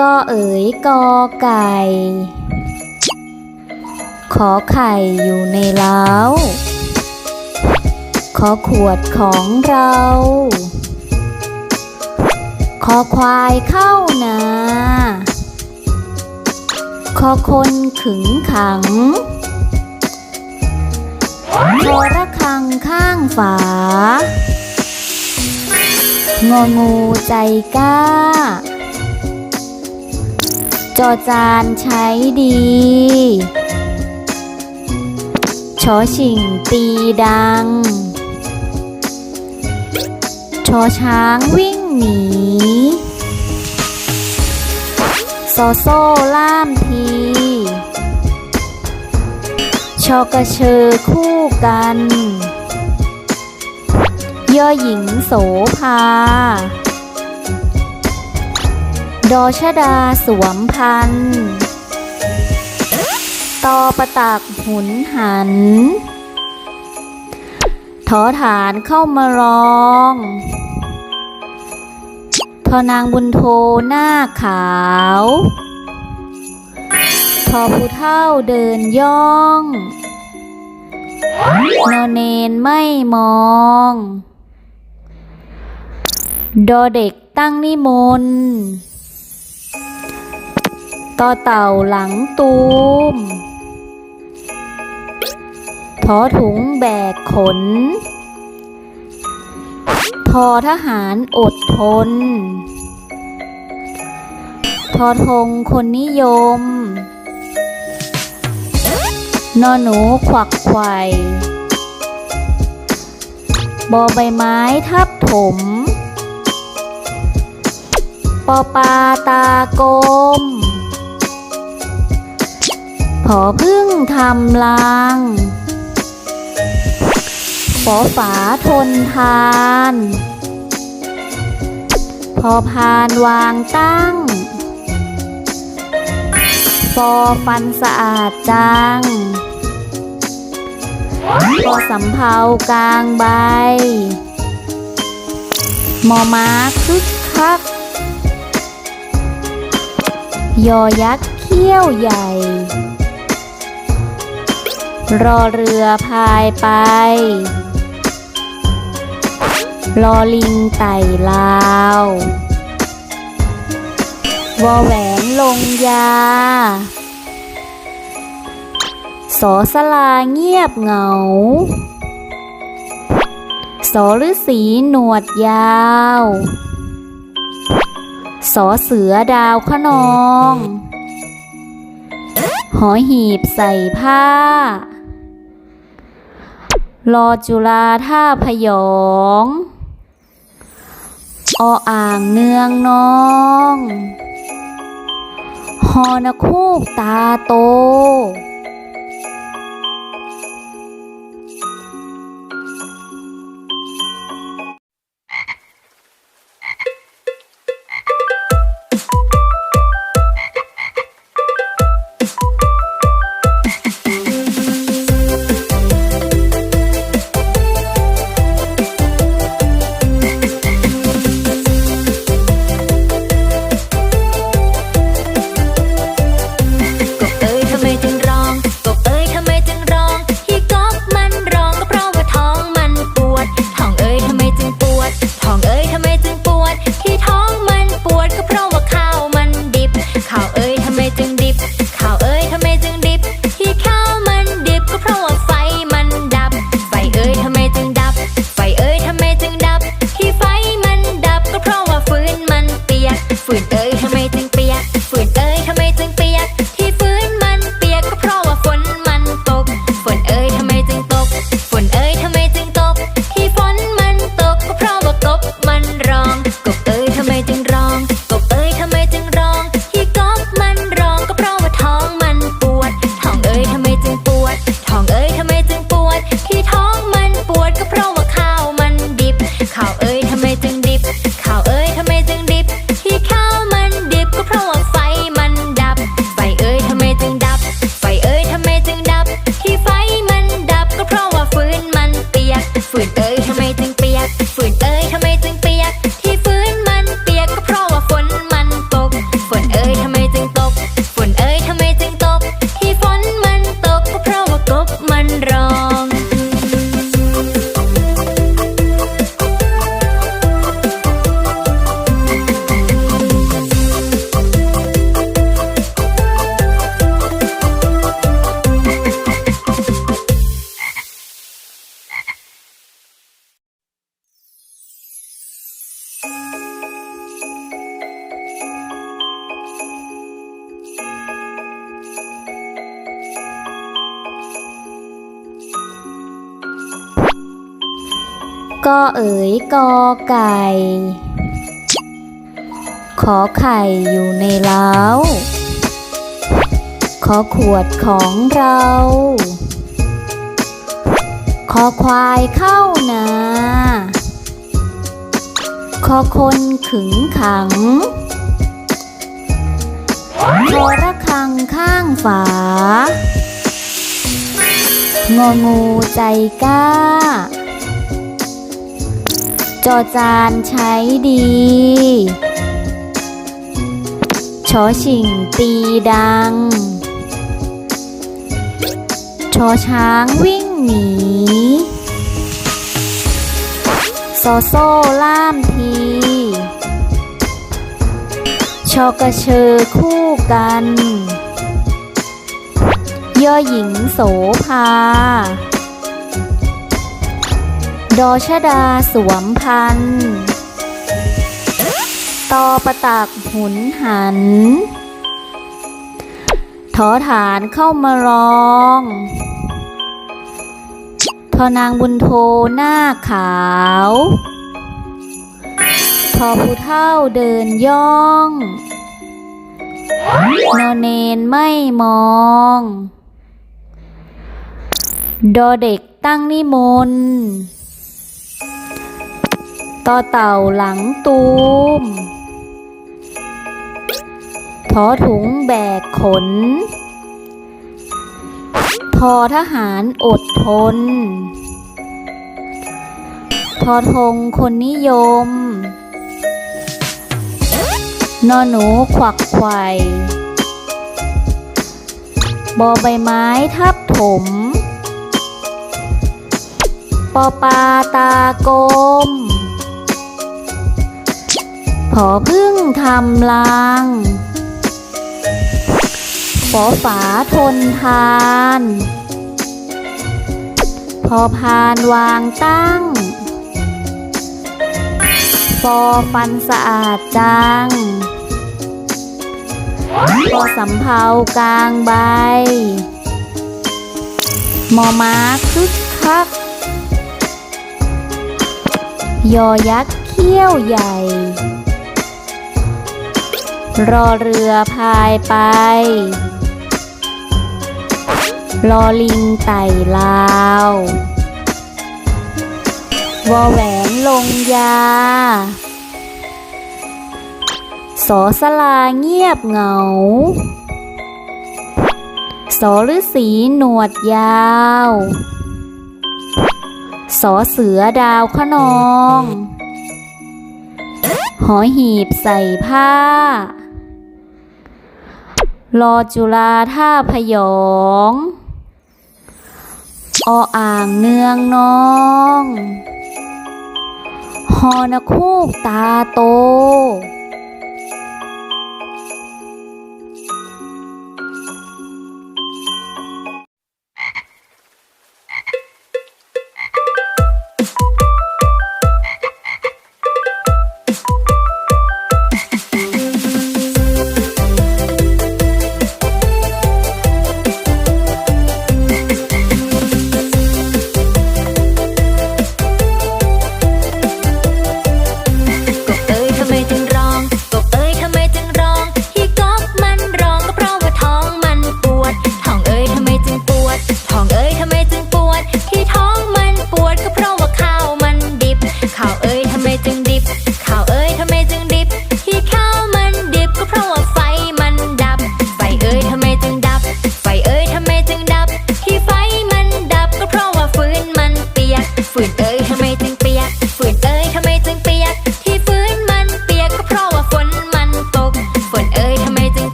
ก็เอ๋ยกอไก่ ขอไข่อยู่ในเล้า ขอขวดของเรา ขอควายเข้านา ขอคนขึงขังขอระฆังข้างฝางองูใจกล้า จอจานใช้ดีชอชิงตีดัง ชอช้างวิ่งหนีโซโซ่ล่ามที ชอกระเชอคู่กัน ย่อหญิงโสภา ดอชดาสวมพันตอประตักหุนหันทอฐานเข้ามาร้องทอนางบุญโทหน้าขาวทอผู้เท่าเดินย่องนอเนนไม่มอง ดอเด็กตั้งนิมนต์ ต่อเต่าหลังตูมทอถุงแบกขน ทอทหารอดทน ทอธงคนนิยม นอหนูขวักไขว่บอใบไม้ทับถม ปอปลาตากลม พอพึ่งทำลางฝอฝาทนทาน พอพานวางตั้งฟอฟันสะอาดจังพอสำเภากลางใบ มอม้าคึกคัก ยอยักษ์เขี้ยวใหญ่ รอเรือพายไป รอลิงไต่ลาววอแหวนลงยา สอสลาเงียบเหงา สอฤาษีหนวดยาว สอเสือดาวขนอง หอหีบใส่ผ้า รอจุฬาท่าพยองออ่างเนืองน้องฮอนคูกตาโต ก็เอ๋ยกอไก่ ขอไข่อยู่ในเล้า ขอขวดของเรา ขอควายเข้านา ขอคนขึงขัง ขอระฆังข้างฝางองูใจกล้า จอจานใช้ดีชอชิงตีดัง ชอช้างวิ่งหนีซอโซ่ล่ามทีชอกระเชอคู่กัน ย่อหญิงโสภา ดอชดาสวมพันตอประตักหุนหัน ทอฐานเข้ามารอง ทอนางบุญโทหน้าขาว ทอผู้เท่าเดินย่องนอนเนนไม่มอง ดอเด็กตั้งนิมนต์ ต่อเต่าหลังตูมทอถุงแบกขน ทอทหารอดทน ทอธงคนนิยม นอหนูขวักไข่ บอใบไม้ทับถม ปอปลาตากลม พอพึ่งทำลังปอฝาทนทาน พอพานวางตั้ง ฟอฟันสะอาดจังพอสำเภากลางใบ มอม้าคึกคัก ยอยักษ์เขี้ยวใหญ่ รอเรือพายไป รอลิงไต่ลาววอแหวนลงยา สอสลาเงียบเหงา สอฤาษีหนวดยาว สอเสือดาวขนอง หอหีบใส่ผ้า รอจุฬาท่าพยองออ่างเนืองน้องฮอนคูกตาโต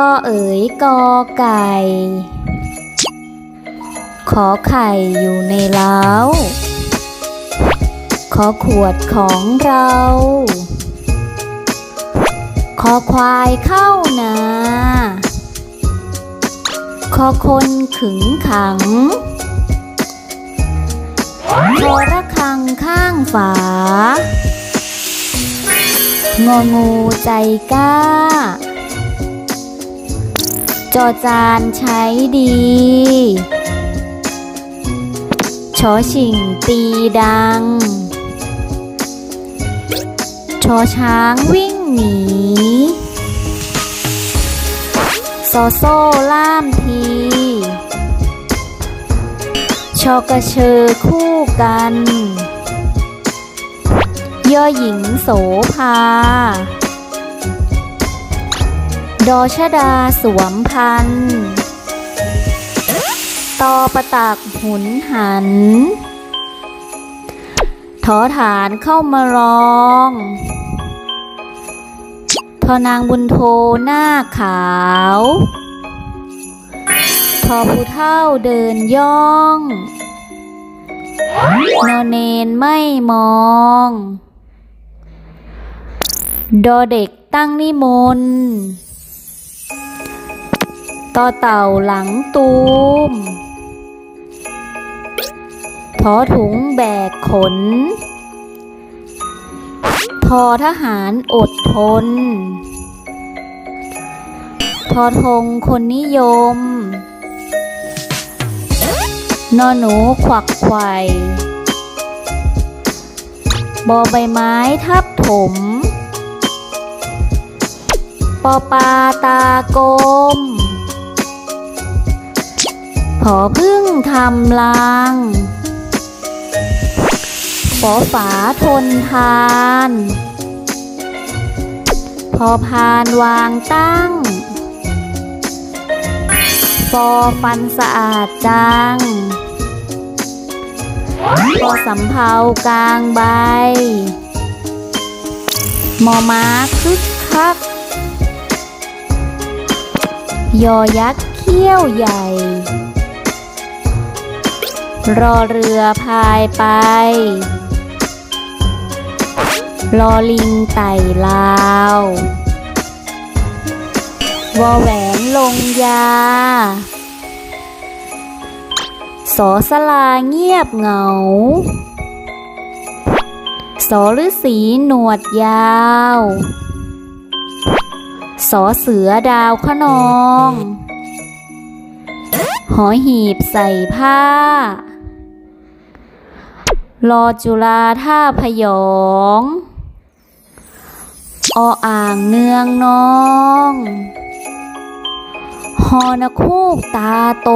ก็เอ๋ยกอไก่ ขอไข่อยู่ในเล้า ขอขวดของเรา ขอควายเข้านา ขอคนขึงขัง ขอระฆังข้างฝางองูใจกล้า จอจานใช้ดีชอชิงตีดัง ชอช้างวิ่งหนีซอโซ่ล่ามที ชอกระเชอคู่กัน ย่อหญิงโสภา ดอชดาสวมพันตอประตักหุนหัน ทอฐานเข้ามาร้อง ทอนางบุญโทหน้าขาว ทอผู้เท่าเดินย่องนอนเนนไม่มอง ดอเด็กตั้งนิมนต์ ต่อเต่าหลังตูมทอถุงแบกขน ทอทหารอดทน ทอธงคนนิยม นอหนูขวักไขว่บอใบไม้ทับถม ปอปลาตากลม พอพึ่งทำลังปอฝาทนทาน พอพานวางตั้งฟอฟันสะอาดจังพอสำเภากลางใบ มอม้าคึกคัก ยอยักษ์เขี้ยวใหญ่ รอเรือพายไป รอลิงไต่ลาววอแหวนลงยา สอสลาเงียบเหงา สอฤาษีหนวดยาว สอเสือดาวขนอง หอหีบใส่ผ้า รอจุฬาท่าพยองออ่างเนืองน้องฮอนคูกตาโต